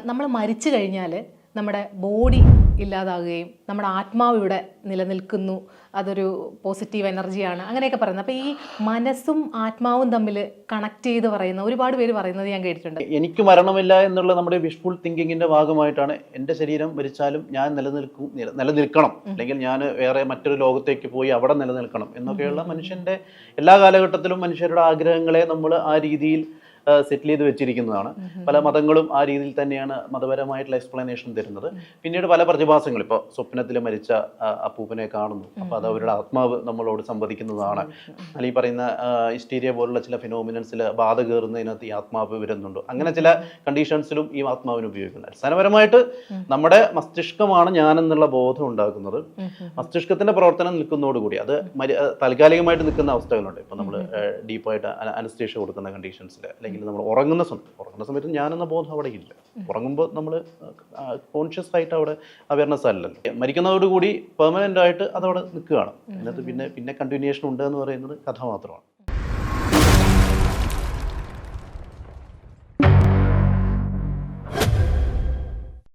നമ്മൾ മരിച്ചു കഴിഞ്ഞാൽ നമ്മുടെ ബോഡി ഇല്ലാതാകുകയും നമ്മുടെ ആത്മാവ് ഇവിടെ നിലനിൽക്കുന്നു. അതൊരു പോസിറ്റീവ് എനർജിയാണ്. അങ്ങനെയൊക്കെ പറയുന്നത്. അപ്പോൾ ഈ മനസ്സും ആത്മാവും തമ്മിൽ കണക്ട് ചെയ്ത് പറയുന്ന ഒരുപാട് പേര് പറയുന്നത് ഞാൻ കേട്ടിട്ടുണ്ട്. എനിക്ക് മരണമില്ല എന്നുള്ള നമ്മുടെ വിഷ്ഫുൾ തിങ്കിങ്ങിന്റെ ഭാഗമായിട്ടാണ് എന്റെ ശരീരം മരിച്ചാലും ഞാൻ നിലനിൽക്കും നിലനിൽക്കണം. അല്ലെങ്കിൽ ഞാൻ വേറെ മറ്റൊരു ലോകത്തേക്ക് പോയി അവിടെ നിലനിൽക്കണം എന്നൊക്കെയുള്ള മനുഷ്യന്റെ എല്ലാ കാലഘട്ടത്തിലും മനുഷ്യരുടെ ആഗ്രഹങ്ങളെ നമ്മൾ ആ രീതിയിൽ സെറ്റിൽ ചെയ്ത് വെച്ചിരിക്കുന്നതാണ്. പല മതങ്ങളും ആ രീതിയിൽ തന്നെയാണ് മതപരമായിട്ടുള്ള എക്സ്പ്ലനേഷൻ തരുന്നത്. പിന്നീട് പല പ്രതിഭാസങ്ങൾ ഇപ്പോൾ സ്വപ്നത്തിൽ മരിച്ച അപ്പൂപ്പനെ കാണുന്നു. അപ്പോൾ അത് അവരുടെ ആത്മാവ് നമ്മളോട് സംവദിക്കുന്നതാണ്. അല്ലെങ്കിൽ ഈ പറയുന്ന ഹിസ്റ്റീരിയ പോലുള്ള ചില ഫിനോമിനൻസിൽ ബാധ കയറുന്നതിനകത്ത് ഈ ആത്മാവ് വരുന്നുണ്ട്. അങ്ങനെ ചില കണ്ടീഷൻസിലും ഈ ആത്മാവിന് ഉപയോഗിക്കുന്നത് അടിസ്ഥാനപരമായിട്ട് നമ്മുടെ മസ്തിഷ്കമാണ് ഞാനെന്നുള്ള ബോധം ഉണ്ടാക്കുന്നത്. മസ്തിഷ്കത്തിന്റെ പ്രവർത്തനം നിൽക്കുന്നതോടുകൂടി അത് മരി- താൽക്കാലികമായിട്ട് നിൽക്കുന്ന അവസ്ഥകളുണ്ട്. ഇപ്പോൾ നമ്മൾ ഡീപ്പായിട്ട് അനസ്തേഷ്യ കൊടുക്കുന്ന കണ്ടീഷൻസിൽ അല്ലെങ്കിൽ നമ്മൾ ഉറങ്ങുന്ന സമയത്ത് ഉറങ്ങുന്ന സമയത്ത് ഞാനെന്ന ബോധം അവിടെ ഇല്ല ഉറങ്ങുമ്പോൾ നമ്മൾ കോൺഷ്യസ് ആയിട്ട് അവിടെ അവയർനെസ് അല്ലല്ലോ. മരിക്കുന്നതോടുകൂടി പെർമനന്റ് ആയിട്ട് അതവിടെ നിൽക്കുകയാണ്. അതിനകത്ത് പിന്നെ പിന്നെ കണ്ടിന്യൂഷൻ ഉണ്ട് എന്ന് പറയുന്നത് കഥ മാത്രമാണ്.